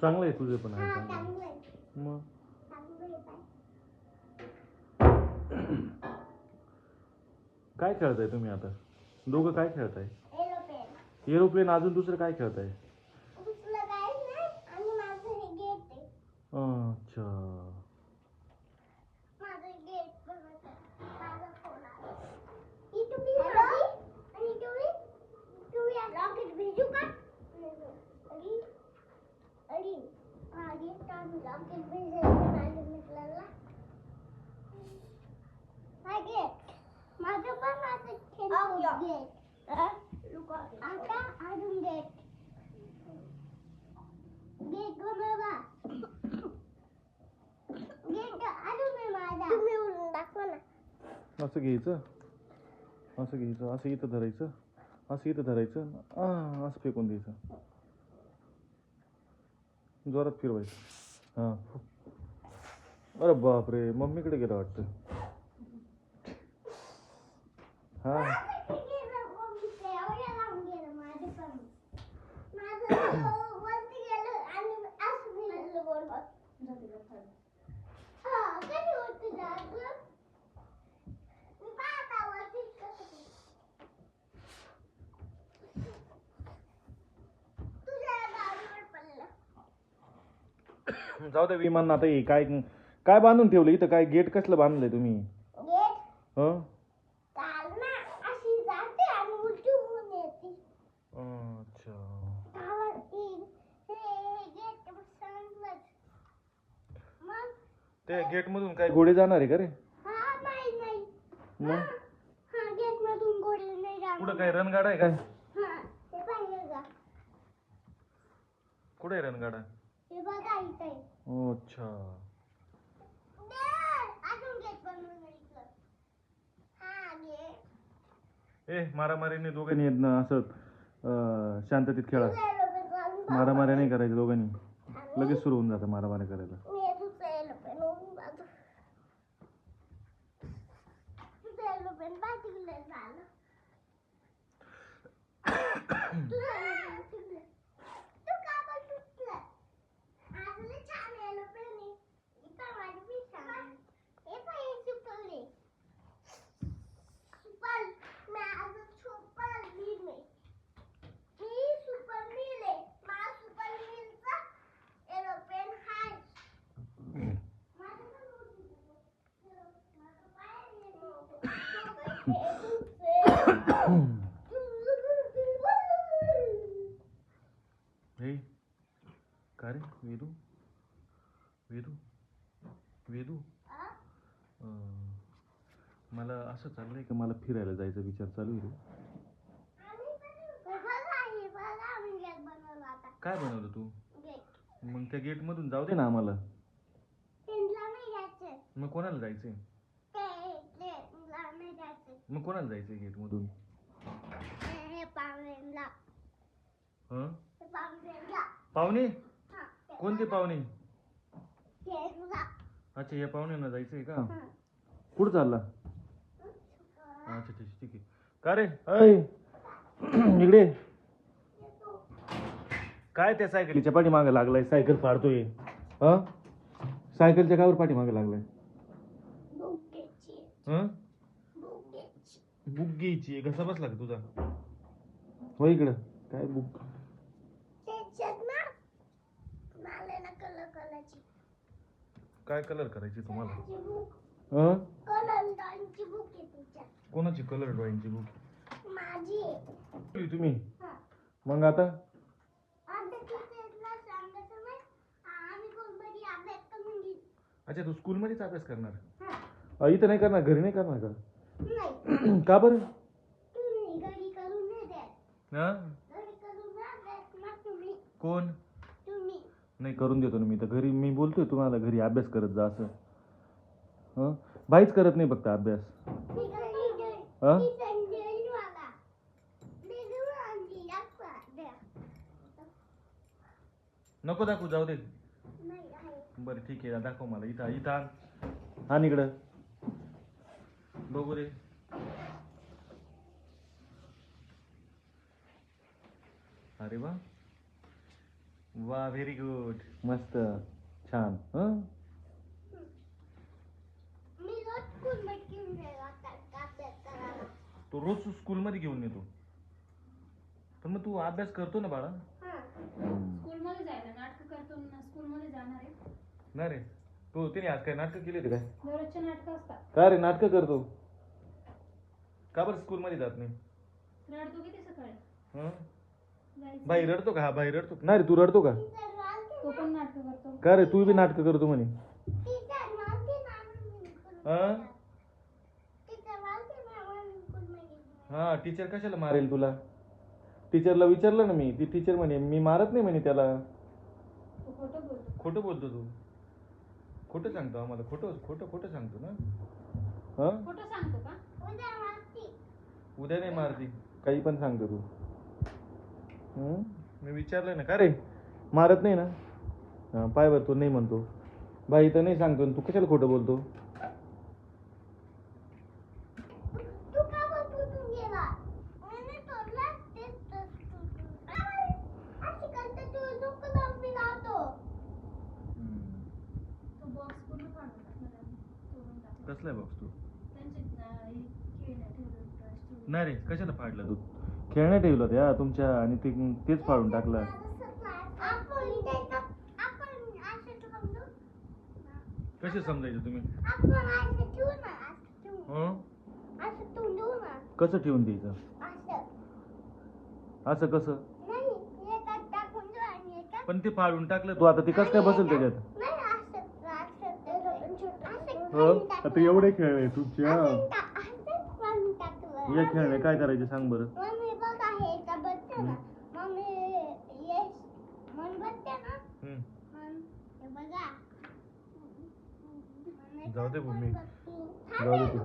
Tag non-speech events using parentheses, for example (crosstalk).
चांगलं आहे तुझे पण आहे हा चांगलं आहे. चांगलं आहे. मग? चांगलं आहे बाय. काय खेळताय तुम्ही आता? दोघं काय खेळताय? एरोप्लेन. एरोप्लेन अजून दुसरं काय खेळताय? दुसरं काही नाही. आणि माझं हे गेट आहे. अच्छा. माझं पण खेळतो गेट आता अजून गेट गेट बनवा गेट अजून आहे माझा तुम्ही उडून दाखवा ना असं घ्यायचं असं घ्यायचं असं इथं धरायचं असं इथं धरायचं आ, असं फेकून द्यायचं जोरात फिरवायचं हां. अरे बापरे मम्मीकडे गेलं वाटतं. हां. जाऊ दे विमान आता हे काय काय बांधून ठेवलं? इथं काय गेट कसलं बांधलंय तुम्ही? हं? अच्छा. मग? ते गेट मधून काय घोडे जाणार आहे का रे? हा नाही नाही. मग? हा गेट मधून गोळी नाही जाणार. कुठं काय रणगाडा आहे काय हा ते पाहिजे का कुठे रणगाडा? ओ, अच्छा. हा ए मारामारीने दोघांनी आहेत ना असं शांततेत खेळा. मारामाऱ्या नाही करायच्या दोघांनी. लगेच सुरू होऊन जातं मारामाऱ्या करायला. मी (coughs) (coughs) तुझं एरोप्लेन उडून जातो तुझं एरोप्लेन बा तिकडे झालं तुझं aeroplane तिकडे. तू का बरं तुटलं? आज लय छान aeroplane आहे. इथं माझी piece आहे. हे पाह्य, हे super आहे. Super. मी आज super meal आहे. मी super meal आहे. माझा super meal चा aeroplane हाय. माझं पण उडून गेलं. माझं पाय हे का रे वेदू वेदू वेदू मला असं चाललंय की मला फिरायला जायचा विचार चालू आहे रे. काय बनवलं तू? मग त्या गेट मधून जाऊ दे ना आम्हाला. मग कोणाला जायचंय? मग कोणाला जायचंय गेट मधून? हं पाहुणे? कोणते पाहुणे. अच्छा या पाहुण्यांना जायचंय का? कुठं चालला? अच्छा ठीक ठीक आहे. का रे? अय (clears throat) इकडे. काय त्या सायकलीच्या पाठीमागे लागलाय सायकल फाडतोय. हा? सायकलच्या कावर पाठीमागे लागलाय. हं? बुक घ्यायची. कसा बसला का तुझा? हो इकडं. काय बुक? काय कलर करायची तुम्हाला? कोणाची कलर ड्रॉइंगची बुक. तुम्ही. मग आता? अच्छा तू स्कूलमध्येच अभ्यास करणार? इथं नाही करणार घरी नाही करणार का? नाही. (clears throat) का बरं? तुम्ही घरी करून नाही द्याल हा? घरी करून नाही द्याल मग तुम्ही. कोण? तुम्ही. नाही करून देतो ना मी. तर घरी मी बोलतोय तुम्हाला घरी अभ्यास करत जा असं. हं? बाईच करत नाही फक्त अभ्यास. मी घरी देईन. हा? मी संजय मला मी घेऊन आणली दाखवा द्या. नको दाखवू जाऊ दे. नाही आहे. बरं ठीक आहे दाखव मला. इथं इथं आण. आण इकडं. बघू रे अरे वा. वा व्हेरी गुड मस्त. छान. हं? तो रोज तू स्कूलमध्ये घेऊन येतो पण मग तू अभ्यास करतो ना बाळा. हां. स्कूलमध्ये जायला नाटक करतो ना स्कूलमध्ये जाणार आहे. नाही रे. तू तिने आज काय नाटकं केली होती काय? दररोजचे नाटकं असतात. का रे नाटकं करतो का बरं स्कूलमध्ये जात नाही? रडतो किती सकाळी? हं? जायचं. बाई रडतो का? हा बाई रडतो. नाही रे तू रडतो का? टीचर मारते तो पण नाटक करतो. का रे तू बी नाटकं करतो म्हणे. ना हं? टीचर ना हा कशाला मारेल तुला? टीचरला विचारलं ना मी ती टीचर म्हणे मी मारत नाही म्हणे त्याला. तो खोटं बोलतो. खोटं बोलतो तू. खोटं सांगतो आम्हाला खोटं खोटं खोटं सांगतो ना. हं? खोटं सांगतो का? उद्या मारते. उद्या नाही मारती काही पण सांगतो तू. हं? मी विचारलं ना का रे? मारत नाही ना? हा पाय बर तू नाही म्हणतो. बाई तर नाही सांगतो आणि तू कशाला खोटं बोलतो तू का बरं तुटून गेला मी तोडला तेच तर तुटून अशी करते तू डोकं लावून मी लावतो तो बॉक्स पूर्ण फाडून टाकला त्याने. तोडून टाकला कसला बघ तू. नाही रे कशाला फाडला तू? खेळण्या ठेवलं त्या तुमच्या आणि ते तेच फाडून टाकला. कसे समजायचं तुम्ही? हं? कसं ठेवून द्यायचं? असं. कसं? पण ते फाडून टाकलं तू आता ते कसं काय बसेल त्याच्यात नाही असं असं असं हो खाली टाकलं. आता एवढे खेळ तुमचे हा. या खेळणे काय करायचे सांग बरं? मम्मी बघ आहे का बघते ना मम्मी येस. मन बघते ना. मन बघा. जाऊ दे भूमी. जाऊ दे.